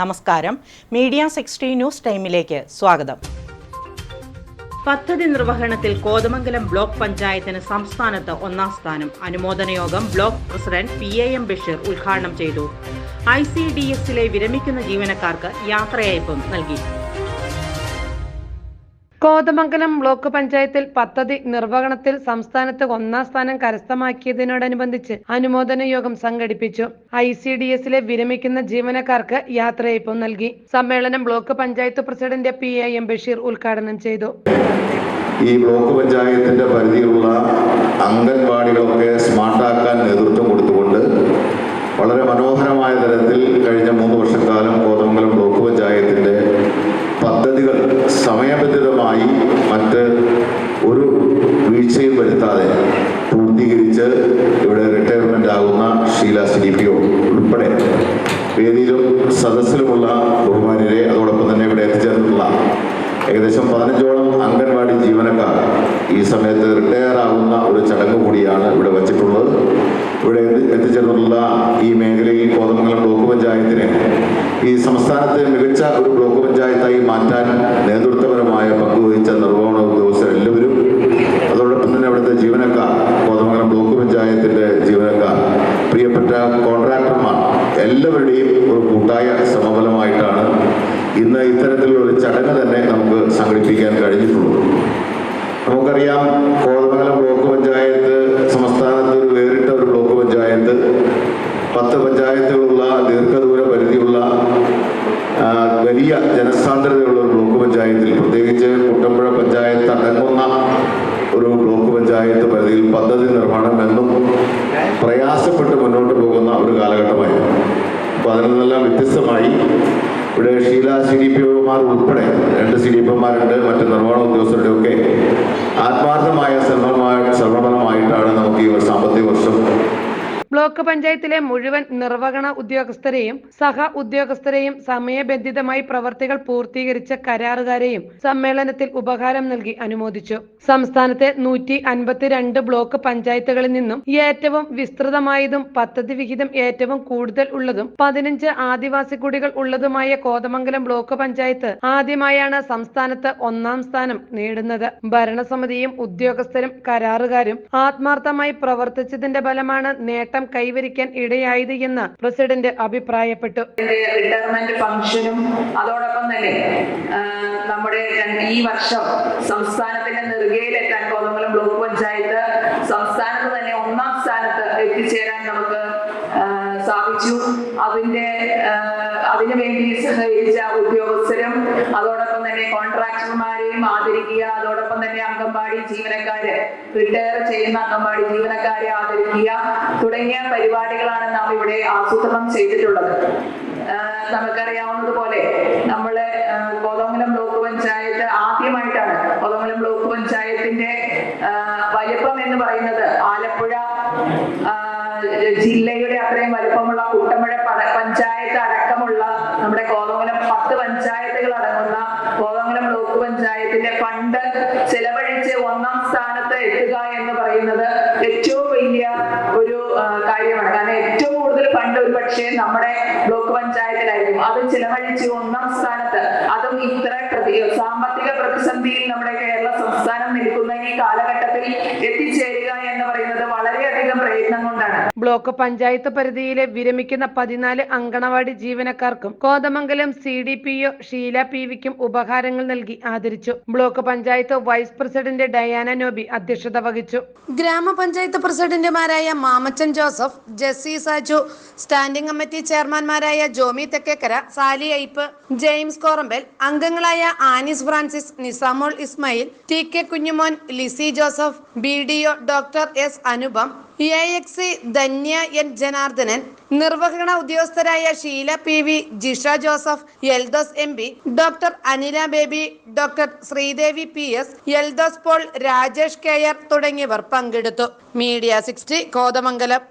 നമസ്കാരം. Media sixty news ടൈമിലേക്ക് സ്വാഗതം. പദ്ധതി നിർവഹണത്തിൽ കോതമംഗലം ബ്ലോക്ക് പഞ്ചായത്തിന് സംസ്ഥാനത്ത് ഒന്നാം സ്ഥാനം. അനുമോദന യോഗം block president P A M Basheer ഉദ്ഘാടനം ചെയ്തു. ഐ സി ഡി എസിലെ വിരമിക്കുന്ന ജീവനക്കാർക്ക് യാത്രയയപ്പും നൽകി. കോതമംഗലം ബ്ലോക്ക് പഞ്ചായത്തിൽ പദ്ധതി നിർവഹണത്തിൽ സംസ്ഥാനത്ത് ഒന്നാം സ്ഥാനം കരസ്ഥമാക്കിയതിനോടനുബന്ധിച്ച് അനുമോദന യോഗം സംഘടിപ്പിച്ചു. ഐ സി ഡി എസിലെ വിരമിക്കുന്ന ജീവനക്കാർക്ക് യാത്രയയപ്പും നൽകി. സമ്മേളനം block panchayat president P A M Basheer ഉദ്ഘാടനം ചെയ്തു. ഈ ബ്ലോക്ക് പഞ്ചായത്തിന്റെ പരിധിയിലുള്ള അംഗൻവാടികളൊക്കെ സ്മാർട്ടാക്കാൻ നേതൃത്വം കൊടുത്തുകൊണ്ട് വളരെ മനോഹരമായ തരത്തിൽ കഴിഞ്ഞ മൂന്ന് വർഷക്കാലം കോതമംഗലം ബ്ലോക്ക് പഞ്ചായത്തിന്റെ പദ്ധതികൾ സമയബന്ധിതമായി മറ്റ് ഒരു വീഴ്ചയും വരുത്താതെ പൂർത്തീകരിച്ച് ഇവിടെ റിട്ടയർമെന്റ് ആകുന്ന ഷീല സി പി ഒ ഉൾപ്പെടെ വേദിയിലും സദസ്സിലുമുള്ള ബഹുമാനിരെ അതോടൊപ്പം തന്നെ ഇവിടെ എത്തിച്ചേർന്നിട്ടുള്ള ഏകദേശം പതിനഞ്ചോളം അംഗൻവാടി ജീവനക്കാർ ഈ സമയത്ത് റിട്ടയർ ആകുന്ന ഒരു ചടങ്ങ് കൂടിയാണ് ഇവിടെ വച്ചിട്ടുള്ളത്. ഇവിടെ എത്തി- എത്തിച്ചേർന്നിട്ടുള്ള ഈ മേഖലയിൽ കോതമംഗലം ബ്ലോക്ക് പഞ്ചായത്തിന് ഈ സംസ്ഥാനത്തെ മികച്ച ഒരു ബ്ലോക്ക് പഞ്ചായത്തായി മാറ്റാൻ നേതൃത്വപരമായ പങ്കുവഹിച്ച നിർവഹണ ഒരു കൂട്ടായ സമബലമായിട്ടാണ് ഇന്ന് ഇത്തരത്തിലുള്ള ഒരു ചടങ്ങ് തന്നെ നമുക്ക് സംഘടിപ്പിക്കാൻ കഴിഞ്ഞിട്ടുള്ളൂ നമുക്കറിയാം കോതമംഗലം ബ്ലോക്ക് പഞ്ചായത്ത് സംസ്ഥാനത്ത് വേറിട്ട ഒരു ബ്ലോക്ക് പഞ്ചായത്ത്. പത്ത് പഞ്ചായത്തുകളുള്ള ദീർഘദൂര പരിധിയുള്ള വലിയ ജനസാന്ദ്രതയുള്ള ഒരു ബ്ലോക്ക് പഞ്ചായത്തിൽ പ്രത്യേകിച്ച് കുട്ടമ്പുഴ പഞ്ചായത്ത് അടങ്ങുന്ന ഒരു ബ്ലോക്ക് പഞ്ചായത്ത് പരിധിയിൽ പദ്ധതി നിർമ്മാണം എന്നും പ്രയാസപ്പെട്ട് മുന്നോട്ട് പോകുന്ന ഒരു കാലഘട്ടമായിരുന്നു. അപ്പോൾ അതിൽ നിന്നെല്ലാം വ്യത്യസ്തമായി. ഇവിടെ ഷീല സി ഡി പി ഒമാർ ഉൾപ്പെടെ രണ്ട് സി ഡി പി ഒമാരുണ്ട് മറ്റ് നിർവഹണ ഉദ്യോഗസ്ഥരുടെ ഒക്കെ ആത്മാർത്ഥമായ ശ്രമമായ ബ്ലോക്ക് പഞ്ചായത്തിലെ മുഴുവൻ നിർവഹണ ഉദ്യോഗസ്ഥരെയും സഹ ഉദ്യോഗസ്ഥരെയും സമയബന്ധിതമായി പ്രവർത്തികൾ പൂർത്തീകരിച്ച കരാറുകാരെയും സമ്മേളനത്തിൽ ഉപഹാരം നൽകി അനുമോദിച്ചു. സംസ്ഥാനത്തെ നൂറ്റി അൻപത്തിരണ്ട് ബ്ലോക്ക് പഞ്ചായത്തുകളിൽ നിന്നും ഏറ്റവും വിസ്തൃതമായതും പദ്ധതി വിഹിതം ഏറ്റവും കൂടുതൽ ഉള്ളതും പതിനഞ്ച് ആദിവാസി കുടികൾ ഉള്ളതുമായ കോതമംഗലം ബ്ലോക്ക് പഞ്ചായത്ത് ആദ്യമായാണ് സംസ്ഥാനത്ത് ഒന്നാം സ്ഥാനം നേടുന്നത്. ഭരണസമിതിയും ഉദ്യോഗസ്ഥരും കരാറുകാരും ആത്മാർത്ഥമായി പ്രവർത്തിച്ചതിന്റെ ഫലമാണ് നേട്ടം കൈവരിക്കാൻ ഇടയായത് എന്ന് പ്രസിഡന്റ് അഭിപ്രായപ്പെട്ടു. റിട്ടയർമെന്റ് ഫംഗ്ഷനും അതോടൊപ്പം തന്നെ നമ്മുടെ ഈ വർഷം സംസ്ഥാനത്തിന്റെ നെറുകയിലെത്താൻ കോതമംഗലം ബ്ലോക്ക് പഞ്ചായത്ത് സംസ്ഥാനത്ത് തന്നെ ഒന്നാം സ്ഥാനത്ത് എത്തിച്ചേരാൻ നമുക്ക് ആ, സാധിച്ചു അതിന്റെ അതിനുവേണ്ടി അതിനു വേണ്ടി സഹകരിച്ച ഉദ്യോഗസ്ഥരും അതോടൊപ്പം തന്നെ കോൺട്രാക്ടർമാരെയും ആദരിക്കുക അതോടൊപ്പം തന്നെ അംഗൻവാടി ജീവനക്കാര് റിട്ടയർ ചെയ്യുന്ന അംഗൻവാടി ജീവനക്കാരെ ആദരിക്കുക തുടങ്ങിയ പരിപാടികളാണ് നാം ഇവിടെ ആസൂത്രണം ചെയ്തിട്ടുള്ളത്. നമുക്കറിയാവുന്നതുപോലെ നമ്മൾ കോതമംഗലം ബ്ലോക്ക് പഞ്ചായത്ത് ആദ്യമായിട്ടാണ് കോതമംഗലം ബ്ലോക്ക് പഞ്ചായത്തിന്റെ വലിപ്പം എന്ന് പറയുന്നത് ആലപ്പുഴ ആഹ് ജില്ലയുടെ അത്രയും വലിപ്പമുള്ള കുട്ടമ്പുഴ പട- പഞ്ചായത്ത് അടക്കമുള്ള നമ്മുടെ കോതമംഗലം പത്ത് പഞ്ചായത്തുകൾ അടങ്ങുന്ന കോതമംഗലം ബ്ലോക്ക് പഞ്ചായത്തിന്റെ ഫണ്ട് ചെലവഴിച്ച് ഒന്നാം സ്ഥാനത്ത് എത്തുക എന്ന് പറയുന്നത് ഏറ്റവും വലിയ ഒരു കാര്യമാണ്. കാരണം ഏറ്റവും കൂടുതൽ ഫണ്ട് ഒരു പക്ഷേ നമ്മുടെ ബ്ലോക്ക് പഞ്ചായത്തിലായിരിക്കും. അത് ചെലവഴിച്ച് ഒന്നാം സ്ഥാനത്ത്. അതും ഇത്ര സാമ്പത്തിക പ്രതിസന്ധിയിൽ നമ്മുടെ കേരള സംസ്ഥാനം നിൽക്കുന്ന ഈ കാലഘട്ടത്തിൽ എത്തിച്ചേരുക എന്ന് പറയുന്നത് വളരെയധികം പ്രയത്നം കൊണ്ടാണ്. ബ്ലോക്ക് പഞ്ചായത്ത് പരിധിയിലെ വിരമിക്കുന്ന പതിനാല് അങ്കണവാടി ജീവനക്കാർക്കും Kothamangalam C D P O Sheela P വിക്കും ഉപഹാരങ്ങൾ നൽകി ആദരിച്ചു. Block panchayat vice president Diana Noby അധ്യക്ഷത വഹിച്ചു. ഗ്രാമപഞ്ചായത്ത് പ്രസിഡന്റുമാരായ മാമച്ചൻ ജോസഫ് ജെസ്സി സാജു സ്റ്റാൻഡിംഗ് കമ്മിറ്റി ചെയർമാൻമാരായ ജോമി തെക്കേക്കര സാലി ഐപ്പ് ജെയിംസ് കോറമ്പൽ അംഗങ്ങളായ Anis Francis Nisamol Ismail T K Kunjumon Lizy Joseph B D O doctor S Anupam A X Dhanya N Janardhanan നിർവഹണ ഉദ്യോഗസ്ഥരായ Sheela P V Jisha Joseph Eldose M P doctor Anila Baby doctor Sreedevi P S Eldose Paul Rajesh K R തുടങ്ങിയവർ പങ്കെടുത്തു. Media sixty Kothamangalam.